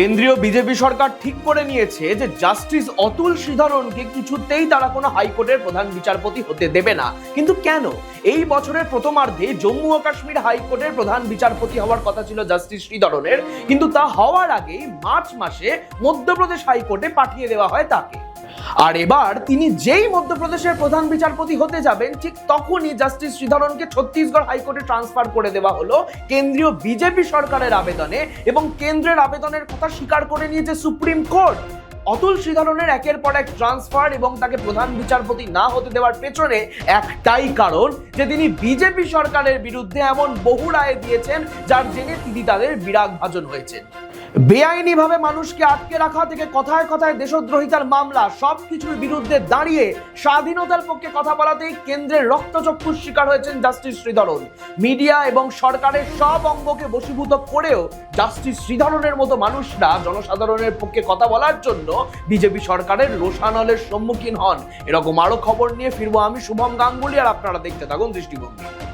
কেন্দ্রীয় বিজেপি সরকার ঠিক করে নিয়েছে যে জাস্টিস অতুল শ্রীধরনকে কিছুতেই তারা কোনো হাইকোর্টের প্রধান বিচারপতি হতে দেবে না। কিন্তু কেন? এই বছরের প্রথমার্ধে জম্মু ও কাশ্মীর হাইকোর্টের প্রধান বিচারপতি হওয়ার কথা ছিল জাস্টিস শ্রীধরনের কিন্তু তা হওয়ার আগেই মার্চ মাসে মধ্যপ্রদেশ হাইকোর্টে পাঠিয়ে দেওয়া হয় তাকে। আর এবার তিনি যেই মধ্যপ্রদেশের প্রধান বিচারপতি হতে যাবেন, ঠিক তখনই জাস্টিস শ্রীধরনকে ছত্তিশগড় হাইকোর্টে ট্রান্সফার করে দেওয়া হলো কেন্দ্রীয় বিজেপি সরকারের আবেদনে এবং কেন্দ্রের আবেদনের কথা স্বীকার করে নিয়েছে সুপ্রিম কোর্ট। অতুল শ্রীধরনের একের পর এক ট্রান্সফার এবং তাকে প্রধান বিচারপতি না হতে দেওয়ার পেছনে একটাই কারণ যে তিনি বিজেপি সরকারের বিরুদ্ধে এমন বহু রায় দিয়েছেন, যার জেনে তিনি তাদের বিরাগ ভাজন হয়েছেন। বেআইনিভাবে মানুষকে আটকে রাখা থেকে কথায় কথায় দেশদ্রোহিতার মামলা, সবকিছুর বিরুদ্ধে দাঁড়িয়ে স্বাধীনতার পক্ষে কথা বলাতেই কেন্দ্রের রক্তচক্ষুর শিকার হয়েছেন জাস্টিস শ্রীধরন। মিডিয়া এবং সরকারের সব অঙ্গকে বশীভূত করেও জাস্টিস শ্রীধরনের মতো মানুষরা জনসাধারণের পক্ষে কথা বলার জন্য বিজেপি সরকারের রোষানলের সম্মুখীন হন। এরকম আরও খবর নিয়ে ফিরবো আমি শুভম গাঙ্গুলি, আর আপনারা দেখতে থাকুন দৃষ্টিভঙ্গি।